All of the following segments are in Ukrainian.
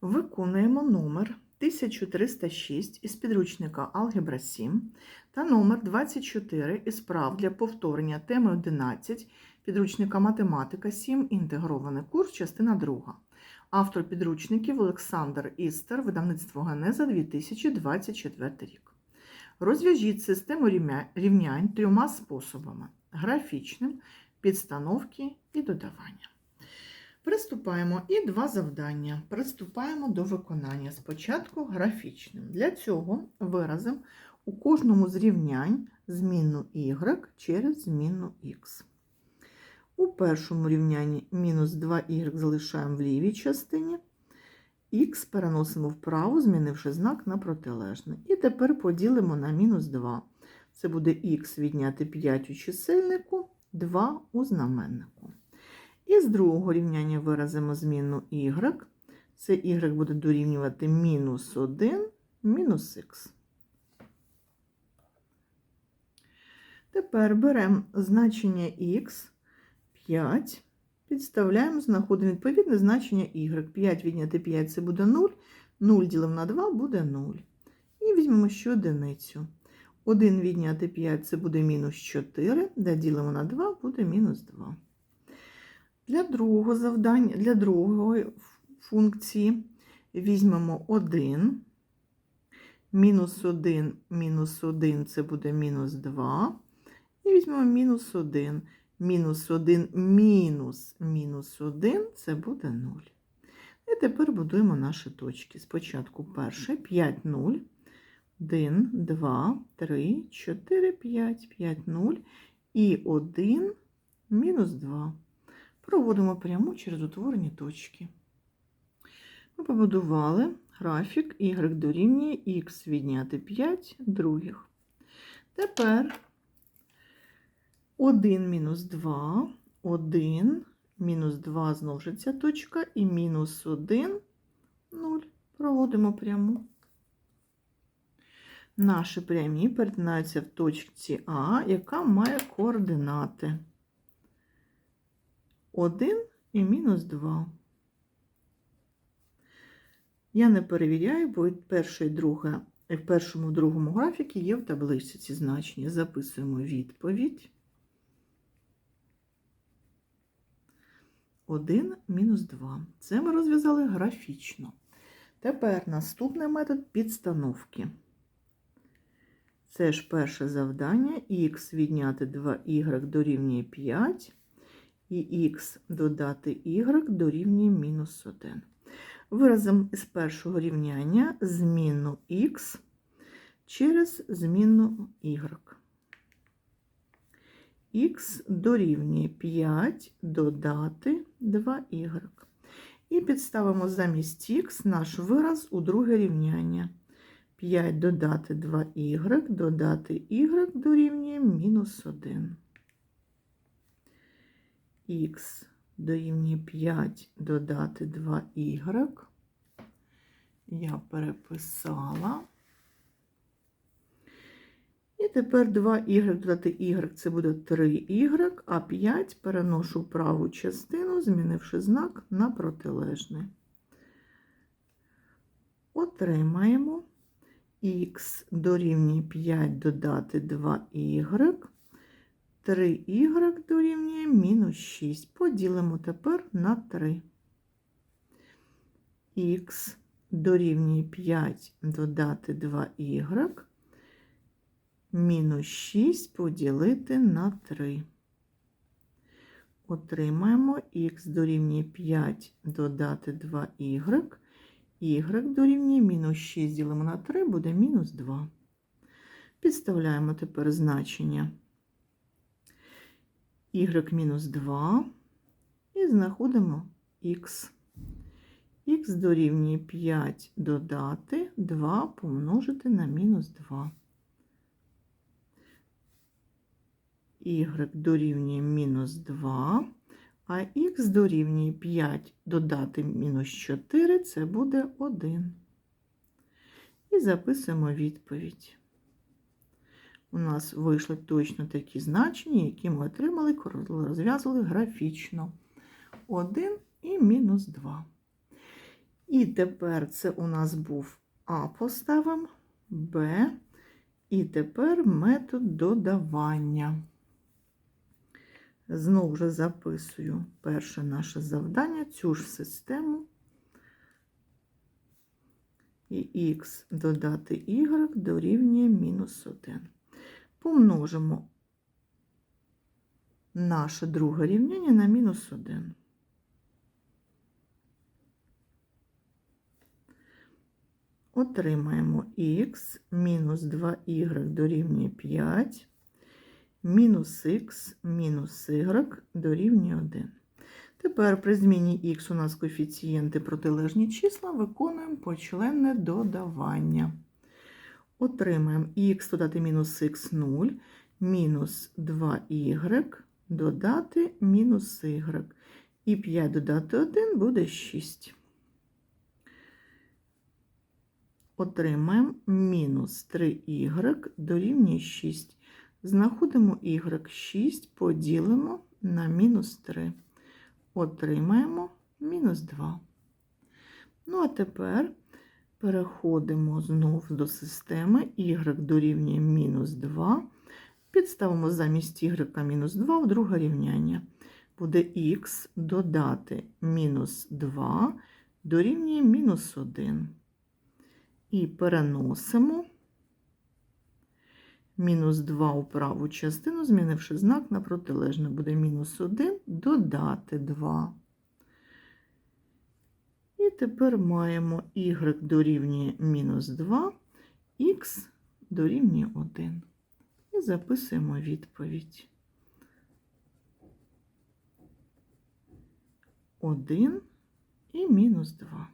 Виконуємо номер 1306 із підручника Алгебра 7 та номер 24 із прав для повторення теми 11 підручника Математика 7. Інтегрований курс, частина 2. Автор підручників Олександр Істер, видавництво Генеза 2024 рік. Розв'яжіть систему рівнянь трьома способами: графічним, підстановки і додавання. Приступаємо і два завдання. Приступаємо до виконання. Спочатку графічним. Для цього виразимо у кожному з рівнянь змінну y через змінну x. У першому рівнянні мінус 2y залишаємо в лівій частині, х переносимо вправо, змінивши знак на протилежний. І тепер поділимо на мінус 2. Це буде х відняти 5 у чисельнику, 2 у знаменнику. І з другого рівняння виразимо змінну y. Це y буде дорівнювати мінус 1, мінус х. Тепер беремо значення х, 5, підставляємо, знаходимо відповідне значення y. 5 відняти 5 це буде 0, 0 ділимо на 2 буде 0. І візьмемо ще одиницю. 1 відняти 5 це буде мінус 4, де ділимо на 2 буде мінус 2. Для другого завдання, для другої функції візьмемо 1. Мінус 1, мінус 1 це буде мінус 2. І візьмемо мінус 1. Мінус 1 мінус мінус 1 це буде 0. І тепер будуємо наші точки. Спочатку перше 5, 0. 1, 2, 3, 4, 5, 5, 0 і 1 мінус 2. Проводимо пряму через утворені точки. Ми побудували графік y дорівнює х відняти 5 других. Тепер 1 мінус 2, 1, мінус 2 знову ж ця точка, і мінус 1, 0. Проводимо пряму. Наші прямі перетинаються в точці А, яка має координати 1 і мінус 2. Я не перевіряю, бо перше і друге, в першому другому графіки є в таблиці ці значення. Записуємо відповідь. 1 мінус 2. Це ми розв'язали графічно. Тепер наступний метод підстановки. Це ж перше завдання. Х відняти 2y дорівнює 5 і х додати y дорівнює мінус 1. Виразимо із першого рівняння змінну х через змінну y. х дорівнює 5 додати 2y. І підставимо замість х наш вираз у друге рівняння. 5 додати 2y, додати y дорівнює мінус 1 х дорівнює 5 додати 2y. Я переписала. І тепер 2y додати y це буде 3y, а 5 переношу праву частину, змінивши знак на протилежний. Отримаємо х дорівнює 5 додати 2y. 3y дорівнює мінус 6. Поділимо тепер на 3. Х дорівнює 5 додати 2y. Мінус 6 поділити на 3. Отримаємо х дорівнює 5 додати 2y. y дорівнює мінус 6 ділимо на 3, буде мінус 2. Підставляємо тепер значення y мінус 2 і знаходимо х. х дорівнює 5 додати 2 помножити на мінус 2. y дорівнює мінус 2, а х дорівнює 5 додати мінус 4 це буде 1. І записуємо відповідь у нас вийшли точно такі значення, які ми отримали, коли розв'язували графічно. 1 і мінус 2. І тепер це у нас був А поставимо, Б. І тепер метод додавання. Знову ж записую перше наше завдання, цю ж систему. І х додати y дорівнює мінус 1. Помножимо наше друге рівняння на мінус 1. Отримаємо х мінус 2y дорівнює 5, мінус х мінус y дорівнює 1. Тепер при зміні х у нас коефіцієнти протилежні числа, виконуємо почленне додавання. Отримаємо х додати мінус х 0, мінус 2y додати мінус y. І 5 додати 1 буде 6. Отримаємо мінус 3y дорівнює 6. Знаходимо y 6, поділимо на мінус 3. Отримаємо мінус 2. Ну, а тепер переходимо знову до системи y дорівнює мінус 2. Підставимо замість y мінус 2 в друге рівняння. Буде х додати мінус 2 дорівнює мінус 1. І переносимо мінус 2 у праву частину, змінивши знак на протилежне, буде мінус 1 додати 2. І тепер маємо y дорівнює мінус 2, х дорівнює 1. І записуємо відповідь. 1 і мінус 2.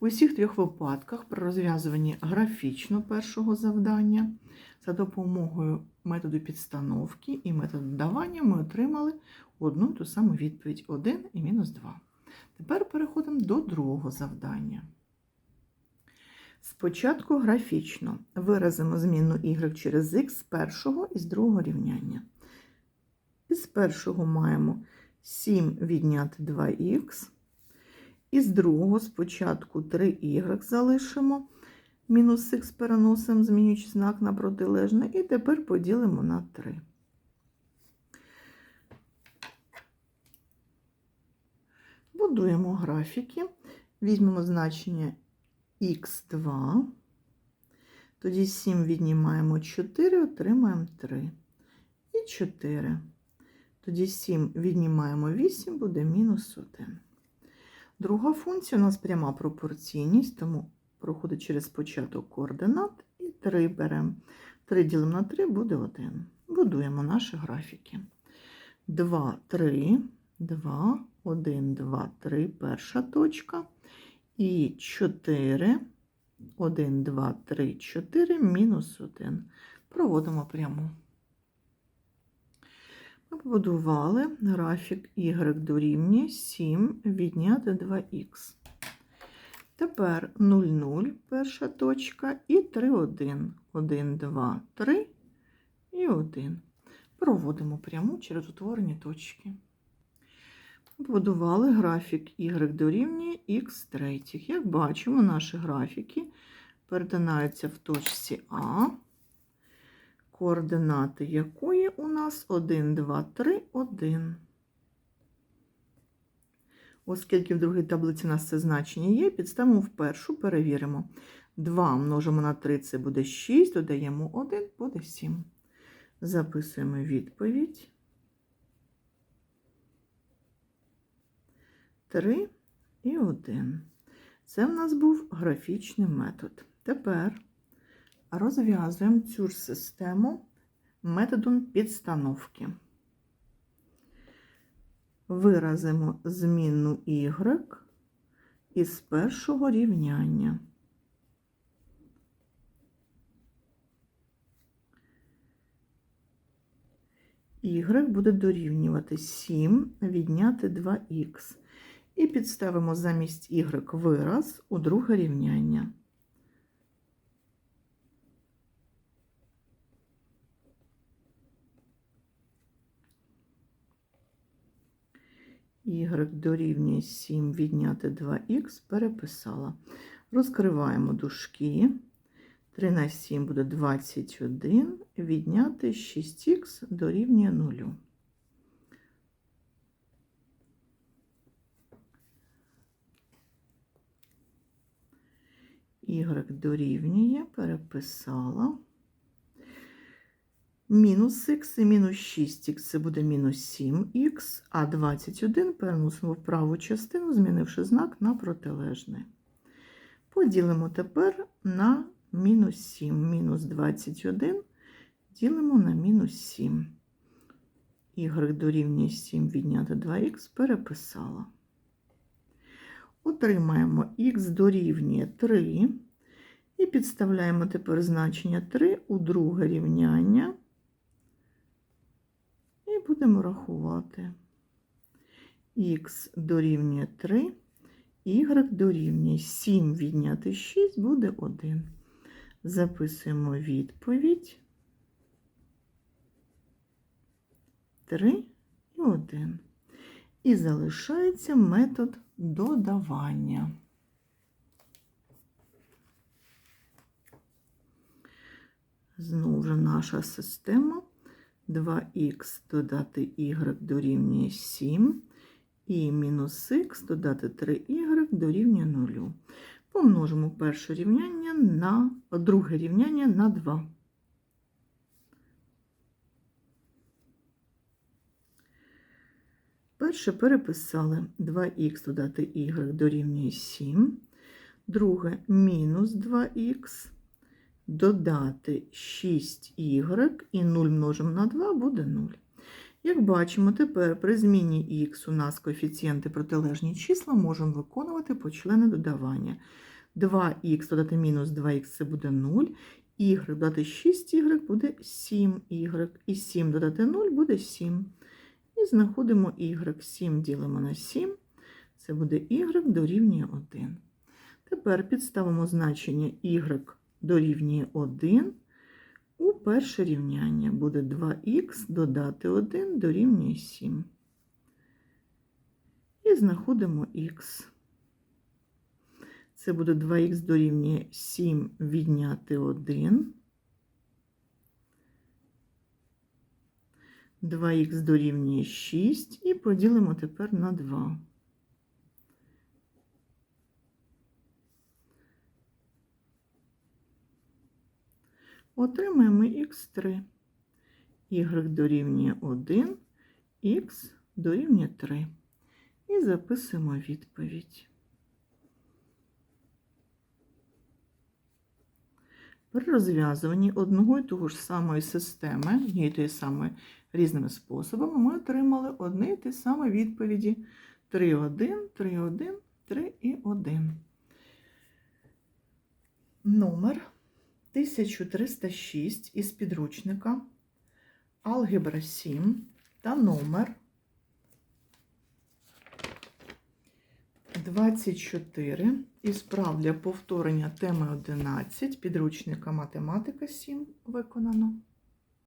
У всіх трьох випадках при розв'язуванні графічно першого завдання за допомогою методу підстановки і методу додавання ми отримали одну ту саму відповідь 1 і мінус 2. Тепер переходимо до другого завдання. Спочатку графічно виразимо зміну y через x з першого і з другого рівняння. Із першого маємо 7 відняти 2х. Із другого спочатку 3y залишимо, мінус х переносимо, змінюючи знак на протилежне, і тепер поділимо на 3. Будуємо графіки, візьмемо значення х2, тоді 7 віднімаємо 4, отримаємо 3. І 4. Тоді 7 віднімаємо 8, буде мінус 1. Друга функція у нас пряма пропорційність, тому проходить через початок координат і 3 беремо. 3 ділимо на 3 буде 1. Будуємо наші графіки. 2, 3, 2, 1, 2, 3, перша точка. І 4, 1, 2, 3, 4, мінус 1. Проводимо пряму. Ми побудували графік y дорівнює 7 відняти 2х. Тепер 0, 0, перша точка, і 3, 1. 1, 2, 3 і 1. Проводимо пряму через утворені точки. Побудували графік y дорівнює х третіх. Як бачимо, наші графіки перетинаються в точці А координати якої у нас 1, 2, 3, 1. Оскільки в другій таблиці у нас це значення є, підставимо в першу, перевіримо. 2 множимо на 3 це буде 6, додаємо 1, буде 7. Записуємо відповідь. 3 і 1. Це в нас був графічний метод. Тепер розв'язуємо цю ж систему методом підстановки. Виразимо змінну y із першого рівняння. Y буде дорівнювати 7 відняти 2х. І підставимо замість y вираз у друге рівняння. y дорівнює 7 відняти 2х переписала. Розкриваємо дужки. 3 на 7 буде 21, відняти 6х дорівнює 0. Y дорівнює, переписала. Мінус х і мінус 6х це буде мінус 7х, а 21 переносимо в праву частину, змінивши знак на протилежний. Поділимо тепер на мінус 7. Мінус 21 ділимо на мінус 7. Y дорівнює 7 відняти 2х переписала. Отримаємо х дорівнює 3. І підставляємо тепер значення 3 у друге рівняння. І будемо рахувати. Х дорівнює 3, y дорівнює 7 відняти 6 буде 1. Записуємо відповідь 3 і 1. І залишається метод додавання. Знову ж наша система 2х додати y дорівнює 7 і мінус х додати 3y дорівнює 0. Помножимо перше рівняння на друге рівняння на 2. Перше переписали 2х додати y дорівнює 7. Друге мінус 2х додати 6y і 0 множимо на 2 буде 0. Як бачимо, тепер при зміні х у нас коефіцієнти протилежні числа можемо виконувати почлени додавання. 2х додати мінус 2х це буде 0, y додати 6y буде 7y, і 7 додати 0 буде 7. І знаходимо y. 7 ділимо на 7, це буде y дорівнює 1. Тепер підставимо значення y дорівнює 1 у перше рівняння. Буде 2х додати 1 дорівнює 7. І знаходимо х. Це буде 2х дорівнює 7 відняти 1. 2х дорівнює 6 і поділимо тепер на 2. Отримаємо х3. y дорівнює 1, х дорівнює 3. І записуємо відповідь. При розв'язуванні одного і того ж самої системи, однієї тої самої різними способами, ми отримали одні і ті самі відповіді 3,1, 3,1, 3 і 1. Номер 1306 із підручника Алгебра 7 та номер 24 із прав для повторення теми 11 підручника Математика 7 виконано.